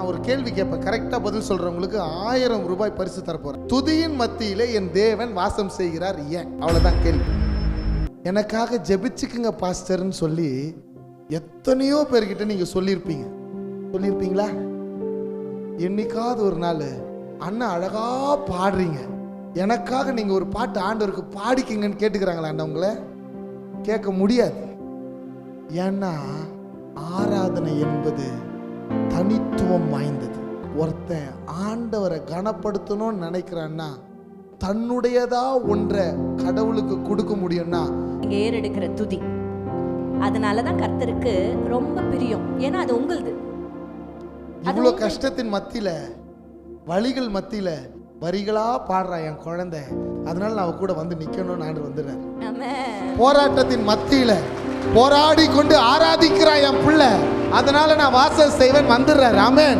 நான் ஒரு கேள்வி கேட்பேன். கரெக்டாக பதில் சொல்கிறவங்களுக்கு ஆயிரம் ரூபாய் பரிசு தரப்போகிறேன் துதியின் மத்தியிலே என் தேவன் வாசம் செய்கிறார் ஏன்? அவ்வளோதான் கேள்வி. எனக்காக ஜெபிச்சுக்குங்க பாஸ்டர்னு சொல்லி எத்தனையோ பேர்கிட்ட நீங்கள் சொல்லியிருப்பீங்க. சொல்லியிருப்பீங்களா? என்னைக்காவது ஒரு நாள் அண்ணன் அழகாக பாடுறீங்க. எனக்காக நீங்கள் ஒரு பாட்டு ஆண்டவருக்கு பாடிக்கிங்கன்னு கேட்டுக்கிறாங்களா அண்ணன் உங்களை? கேட்க முடியாது. ஏன்னா ஆராதனை என்பது தனித்துவம் வாய்ந்தது. ஒருத்தன் ஆண்டவரை கனப்படுத்தணும்னு நினைக்கிறான்னா தன்னுடையதா ஒன்றை கடவுளுக்கு கொடுக்க முடியும்னா ஏறெடுக்கிற துதி. அதனால தான் கர்த்தருக்கு ரொம்ப பிரியம். ஏன்னா அது உங்களுது. இவ்வளோ கஷ்டத்தின் மத்தியில வழிகள் மத்தியில வரிகளா பாடுறா என் குழந்தை. அதனால நான் கூட வந்து நிக்கணும்னு ஆண்டு வந்துடுறாரு. போராட்டத்தின் மத்தியில போராடி கொண்டு ஆராதிக்கிறான் என் புள்ள. அதனால நான் வாசல் செய்வேன் வந்துடுறேன் ராமன்